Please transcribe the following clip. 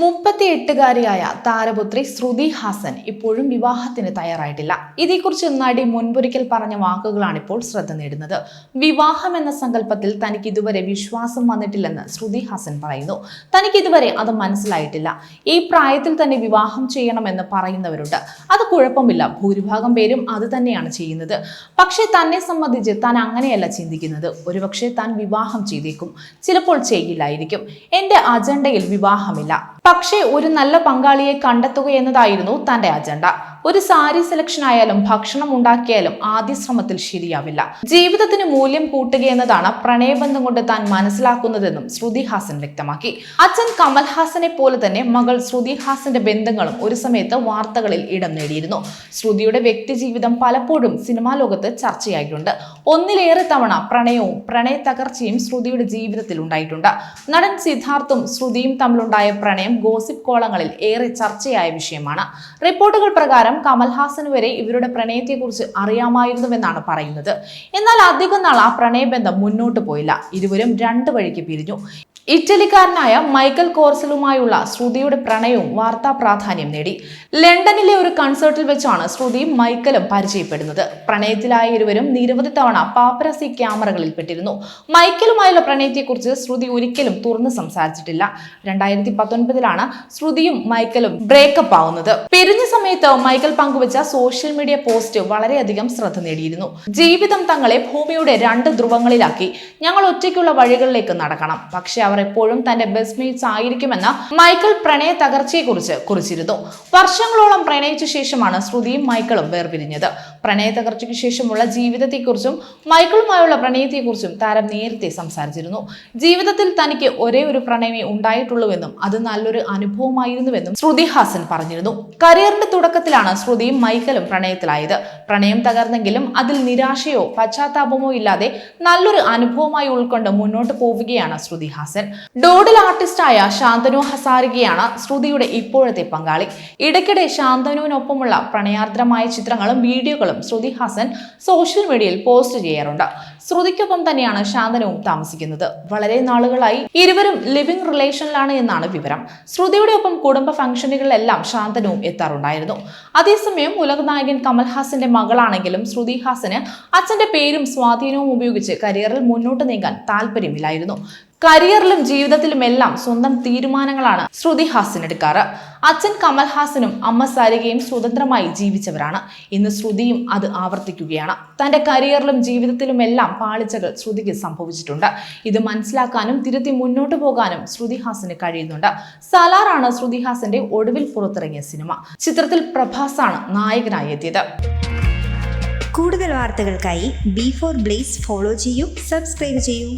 മുപ്പത്തി എട്ടുകാരിയായ താരപുത്രി ശ്രുതി ഹാസൻ ഇപ്പോഴും വിവാഹത്തിന് തയ്യാറായിട്ടില്ല. ഇതേക്കുറിച്ച് നടി മുൻപൊരിക്കൽ പറഞ്ഞ വാക്കുകളാണ് ഇപ്പോൾ ശ്രദ്ധ നേടുന്നത്. വിവാഹം എന്ന സങ്കല്പത്തിൽ തനിക്ക് ഇതുവരെ വിശ്വാസം വന്നിട്ടില്ലെന്ന് ശ്രുതി ഹാസൻ പറയുന്നു. തനിക്ക് ഇതുവരെ അത് മനസ്സിലായിട്ടില്ല. ഈ പ്രായത്തിൽ തന്നെ വിവാഹം ചെയ്യണമെന്ന് പറയുന്നവരുണ്ട്. അത് കുഴപ്പമില്ല. ഭൂരിഭാഗം പേരും അത് തന്നെയാണ് ചെയ്യുന്നത്. പക്ഷേ തന്നെ സംബന്ധിച്ച് താൻ അങ്ങനെയല്ല ചിന്തിക്കുന്നത്. ഒരുപക്ഷെ താൻ വിവാഹം ചെയ്തേക്കും. ചിലപ്പോൾ ചെയ്യില്ലായിരിക്കും. എന്റെ അജണ്ടയിൽ വിവാഹമില്ല. പക്ഷേ ഒരു നല്ല പങ്കാളിയെ കണ്ടെത്തുക എന്നതായിരുന്നു തന്റെ അജണ്ട. ഒരു സാരി സെലക്ഷൻ ആയാലും ഭക്ഷണം ഉണ്ടാക്കിയാലും ആദ്യ ശ്രമത്തിൽ ശരിയാവില്ല. ജീവിതത്തിന് മൂല്യം കൂട്ടുക എന്നതാണ് പ്രണയബന്ധം കൊണ്ട് താൻ മനസ്സിലാക്കുന്നതെന്നും ശ്രുതി ഹാസൻ വ്യക്തമാക്കി. അച്ഛൻ കമൽഹാസനെ പോലെ തന്നെ മകൾ ശ്രുതി ഹാസന്റെ ബന്ധങ്ങളും ഒരു സമയത്ത് വാർത്തകളിൽ ഇടം നേടിയിരുന്നു. ശ്രുതിയുടെ വ്യക്തിജീവിതം പലപ്പോഴും സിനിമാ ലോകത്ത് ചർച്ചയായിട്ടുണ്ട്. ഒന്നിലേറെ തവണ പ്രണയവും പ്രണയ തകർച്ചയും ശ്രുതിയുടെ ജീവിതത്തിൽ ഉണ്ടായിട്ടുണ്ട്. നടൻ സിദ്ധാർത്ഥും ശ്രുതിയും തമ്മിലുണ്ടായ പ്രണയം ഗോസിപ്പ് കോളങ്ങളിൽ ഏറെ ചർച്ചയായ വിഷയമാണ്. റിപ്പോർട്ടുകൾ പ്രകാരം കമൽഹാസന് വരെ ഇവരുടെ പ്രണയത്തെക്കുറിച്ച് അറിയാമായിരുന്നുവെന്നാണ് പറയുന്നത്. എന്നാൽ അധികം നാൾ ആ പ്രണയബന്ധം മുന്നോട്ട് പോയില്ല. ഇരുവരും രണ്ട് വഴിക്ക് പിരിഞ്ഞു. ഇറ്റലിക്കാരനായ മൈക്കൽ കോർസലുമായുള്ള ശ്രുതിയുടെ പ്രണയവും വാർത്താ പ്രാധാന്യം നേടി. ലണ്ടനിലെ ഒരു കൺസേർട്ടിൽ വെച്ചാണ് ശ്രുതിയും മൈക്കലും പരിചയപ്പെടുന്നത്. പ്രണയത്തിലായ ഇരുവരും നിരവധി തവണ പാപ്പരസി ക്യാമറകളിൽ പെട്ടിരുന്നു. മൈക്കലുമായുള്ള പ്രണയത്തെക്കുറിച്ച് ശ്രുതി ഒരിക്കലും തുറന്നു സംസാരിച്ചിട്ടില്ല. രണ്ടായിരത്തി പത്തൊൻപതിലാണ് ശ്രുതിയും മൈക്കലും ബ്രേക്കപ്പ് ആവുന്നത്. പിരിഞ്ഞ സമയത്ത് മൈക്കൽ പങ്കുവച്ച സോഷ്യൽ മീഡിയ പോസ്റ്റ് വളരെയധികം ശ്രദ്ധ നേടിയിരുന്നു. ജീവിതം തങ്ങളെ ഭൂമിയുടെ രണ്ട് ധ്രുവങ്ങളിലാക്കി. ഞങ്ങൾ ഒറ്റയ്ക്കുള്ള വഴികളിലേക്ക് നടക്കണം. പക്ഷെ അവർ എപ്പോഴും തന്റെ ബെസ്റ്റ് മേറ്റ്സ് ആയിരിക്കുമെന്ന് മൈക്കിൾ പ്രണയ തകർച്ചയെക്കുറിച്ച് കുറിച്ചിരുന്നു. വർഷങ്ങളോളം പ്രണയിച്ച ശേഷമാണ് ശ്രുതിയും മൈക്കിളും വേർപിരിഞ്ഞത്. പ്രണയ തകർച്ചയ്ക്ക് ശേഷമുള്ള ജീവിതത്തെക്കുറിച്ചും മൈക്കിളുമായുള്ള പ്രണയത്തെക്കുറിച്ചും താരം നേരത്തെ സംസാരിച്ചിരുന്നു. ജീവിതത്തിൽ തനിക്ക് ഒരേ ഒരു പ്രണയമേ ഉണ്ടായിട്ടുള്ളൂവെന്നും അത് നല്ലൊരു അനുഭവമായിരുന്നുവെന്നും ശ്രുതി ഹാസൻ പറഞ്ഞിരുന്നു. കരിയറിന്റെ തുടക്കത്തിലാണ് ശ്രുതിയും മൈക്കലും പ്രണയത്തിലായത്. പ്രണയം തകർന്നെങ്കിലും അതിൽ നിരാശയോ പശ്ചാത്താപമോ ഇല്ലാതെ നല്ലൊരു അനുഭവമായി ഉൾക്കൊണ്ട് മുന്നോട്ട് പോവുകയാണ് ശ്രുതി ഹാസൻ. ഡോഡിൽ ആർട്ടിസ്റ്റായ ശാന്തനു ഹസാരികയാണ് ശ്രുതിയുടെ ഇപ്പോഴത്തെ പങ്കാളി. ഇടയ്ക്കിടെ ശാന്തനുവിനൊപ്പമുള്ള പ്രണയാർദ്രമായ ചിത്രങ്ങളും വീഡിയോകളും ശ്രുതി ഹാസൻ സോഷ്യൽ മീഡിയയിൽ പോസ്റ്റ് ചെയ്യാറുണ്ട്. ശ്രുതിക്കൊപ്പം തന്നെയാണ് ശാന്തനവും താമസിക്കുന്നത്. വളരെ നാളുകളായി ഇരുവരും ലിവിംഗ് റിലേഷനിലാണ് എന്നാണ് വിവരം. ശ്രുതിയുടെ ഒപ്പം കുടുംബ ഫംഗ്ഷനുകളിലെല്ലാം ശാന്തനവും എത്താറുണ്ടായിരുന്നു. അതേസമയം ഉലകനായകൻ കമൽഹാസന്റെ മകളാണെങ്കിലും ശ്രുതി ഹാസന് അച്ഛന്റെ പേരും സ്വാധീനവും ഉപയോഗിച്ച് കരിയറിൽ മുന്നോട്ട് നീങ്ങാൻ താല്പര്യമില്ലായിരുന്നു. കരിയറിലും ജീവിതത്തിലും എല്ലാം സ്വന്തം തീരുമാനങ്ങളാണ് ശ്രുതി ഹാസൻ എടുക്കാറ്. അച്ഛൻ കമൽഹാസനും അമ്മ സാരികയും സ്വതന്ത്രമായി ജീവിച്ചവരാണ്. ഇന്ന് ശ്രുതിയും അത് ആവർത്തിക്കുകയാണ്. തന്റെ കരിയറിലും ജീവിതത്തിലുമെല്ലാം പാളിച്ചകൾ ശ്രുതിക്ക് സംഭവിച്ചിട്ടുണ്ട്. ഇത് മനസ്സിലാക്കാനും തിരുത്തി മുന്നോട്ട് പോകാനും ശ്രുതി ഹാസന് കഴിയുന്നുണ്ട്. സലാറാണ് ശ്രുതി ഹാസന്റെ ഒടുവിൽ പുറത്തിറങ്ങിയ സിനിമ. ചിത്രത്തിൽ പ്രഭാസാണ് നായകനായി എത്തിയത്. കൂടുതൽ വാർത്തകൾക്കായി ബി ഫോർ ബ്ലേസ് ഫോളോ ചെയ്യൂ സബ്സ്ക്രൈബ് ചെയ്യൂ.